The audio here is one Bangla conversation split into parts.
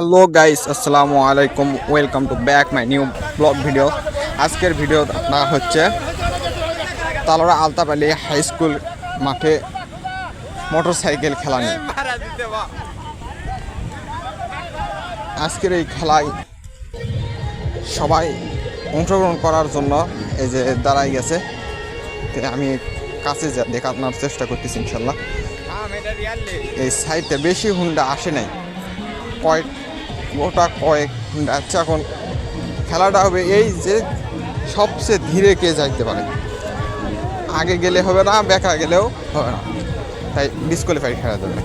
হ্যালো গাইস আসসালামু আলাইকুম welcome to back my new blog video আজকের ভিডিও না হচ্ছে তালোড়া আলতাপালি হাই স্কুল মাঠে মোটর সাইকেল খেলা নিয়ে। আজকের এই খেলায় সবাই অংশগ্রহণ করার জন্য এই যে দাঁড়াই গেছে। আমি কাছে দেখানোর চেষ্টা করতেছি, ইনশাল্লাহ। এই সাইডে বেশি হুন্ডা আসে নাই। কয়েক গোটা কয়েক আছে এখন খেলাটা হবে। এই যে সবচেয়ে ধীরে কে যাইতে পারে। আগে গেলে হবে না বেকা গেলেও হবে না। তাই ডিসকোয়ালিফাই খেলা যাবে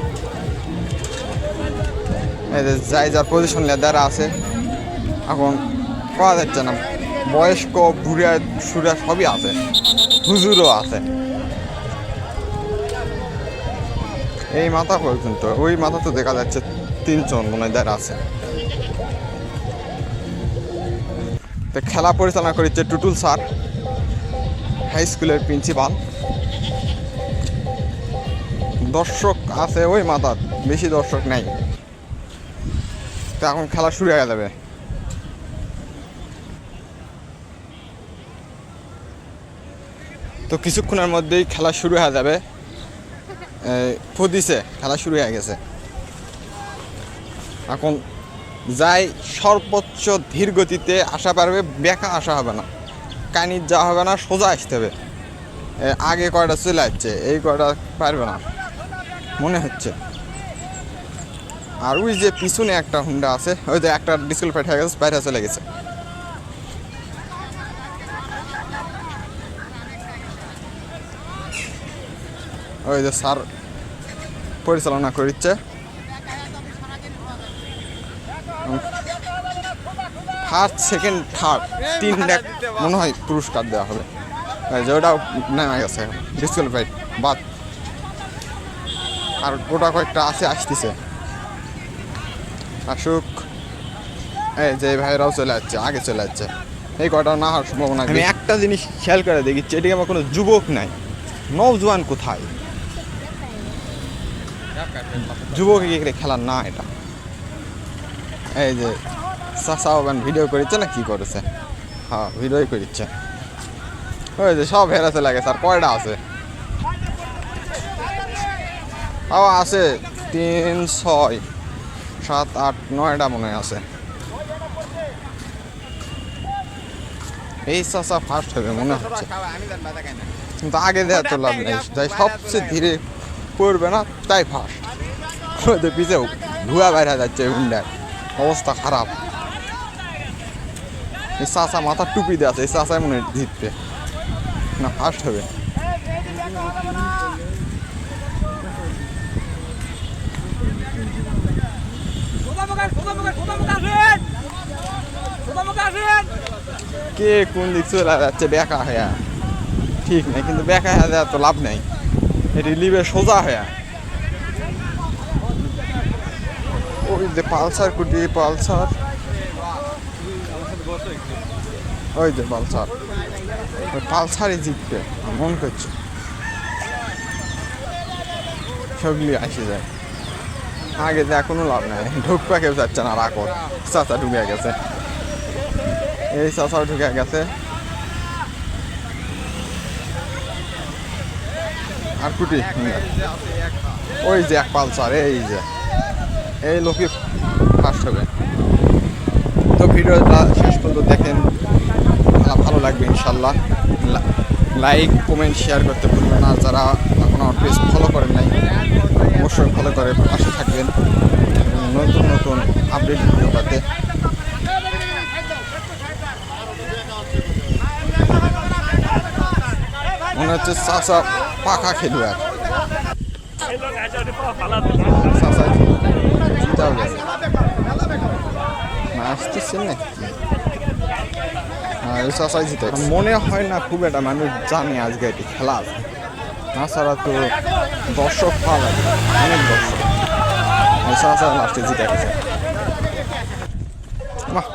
যাই যার পজিশন লেদার আছে, এখন পাওয়া যাচ্ছে না। বয়স্ক বুড়া সুরা সবই আছে। হুজুরও আছে। এই মাথা পর্যন্ত, ওই মাথা তো দেখা যাচ্ছে তিনজন মনে হয় আছে। তো খেলা পরিচালনা করেছে টুটুল স্যার হাই স্কুলের প্রিন্সিপাল দর্শক আছে ওই মাথার বেশি দর্শক নেই। তো এখন খেলা শুরু হয়ে যাবে। তো কিছুক্ষণের মধ্যেই খেলা শুরু হয়ে যাবে। ফুদিছে খেলা শুরু হয়ে গেছে। এখন যাই সর্বোচ্চ ধীর গতিতে আসা পারবে, বেকা আসা হবে না। কানির যাওয়া হবে না, সোজা আসতে হবে। আগে কয়টা চলে যাচ্ছে এই কয়টা পারবে না, মনে হচ্ছে। আর ওই যে পিছনে একটা হুন্ডা আছে, ওই যে একটা ডিসকুল ফাইট হয়ে গেছে, বাইরে চলে গেছে। ওই যে স্যার পরিচালনা করছে ফার্স্ট সেকেন্ড থার্ড তিন তিনটা মনে হয় পুরস্কার দেওয়া হবে। ওটাও নেমে গেছে। ডিসকোয়ালিফাইড বাদ। আর গোটা কয়েকটা আছে আসতেছে। আসুক। এই যে ভাইরাও চলে যাচ্ছে আগে চলে যাচ্ছে এই কয়টা না হওয়ার সম্ভাবনা আমি একটা জিনিস খেয়াল করে দেখি এদিকে আমার কোনো যুবক নাই। নওজোয়ান কোথায়? যুবক খেলার না এটা। এই যে চাচা ওখান ভিডিও করেছে না কি করেছে? হ্যাঁ ভিডিওই করেছে ওই যে সব হেরাতে লাগে, স্যার, কয়টা আছে? ও আছে তিন, ছয়, সাত, আট, নয়টা মনে আছে। এই চাচা ফার্স্ট হবে মনে হচ্ছে। কিন্তু আগে দেওয়া তো লাভ নেই। তাই সবচেয়ে ধীরে পড়বে না, তাই ফার্স্ট ওদের পিছে ধুয়া বাইরে যাচ্ছে, হুন্ডার। অবস্থা খারাপ। এই চাচা মাথার টুপি দিয়ে আছে, এই চাচাই মনে জিতবে। না ফার্স্ট হবে। কে কোন দিক চলে যাচ্ছে, বেকা হয়ে। ঠিক নেই, কিন্তু বেকা হয়ে দেওয়া তো লাভ নেই। লিবে সোজা হয়ে ওই যে পালসার কুটি পালসার। ওই যে পালসার। ওই পালসারই জিতবে, মন করছে। সবগুলি আসে যায়। আগে যা কোনো লাভ নাই। ঢুকপা কেউ যাচ্ছে না রাখো চাচা ঢুকে গেছে। এই চাচাও ঢুকে গেছে। আর কুটি ওই যে এক পালসার, এই যে। এই লোকই ফার্স্ট হবে। তো ভিডিওটা শেষ পর্যন্ত দেখেন। ভালো লাগবে ইনশাল্লাহ। লাইক কমেন্ট শেয়ার করতে ভুলবেন না। যারা এখন আমার পেজ ফলো করেন নাই, অবশ্যই ফলো করে পাশে থাকবেন। নতুন নতুন আপডেট ভিডিও পাতে। মনে হচ্ছে চাচা পাখা খেলুয়ার জিতাও গেছে না? আসতেছেন হ্যাঁ জিতে মনে হয় না খুব একটা মানুষ জানে আজকে এটি খেলা আছে। তাছাড়া তো দর্শক পাওয়া অনেক দর্শক। চাচা লাস্টে জিতে গেছে। বাহ।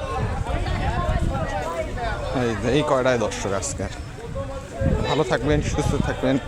এই এই কয়টায় দর্শক আজকে? ভালো থাকবেন সুস্থ থাকবেন।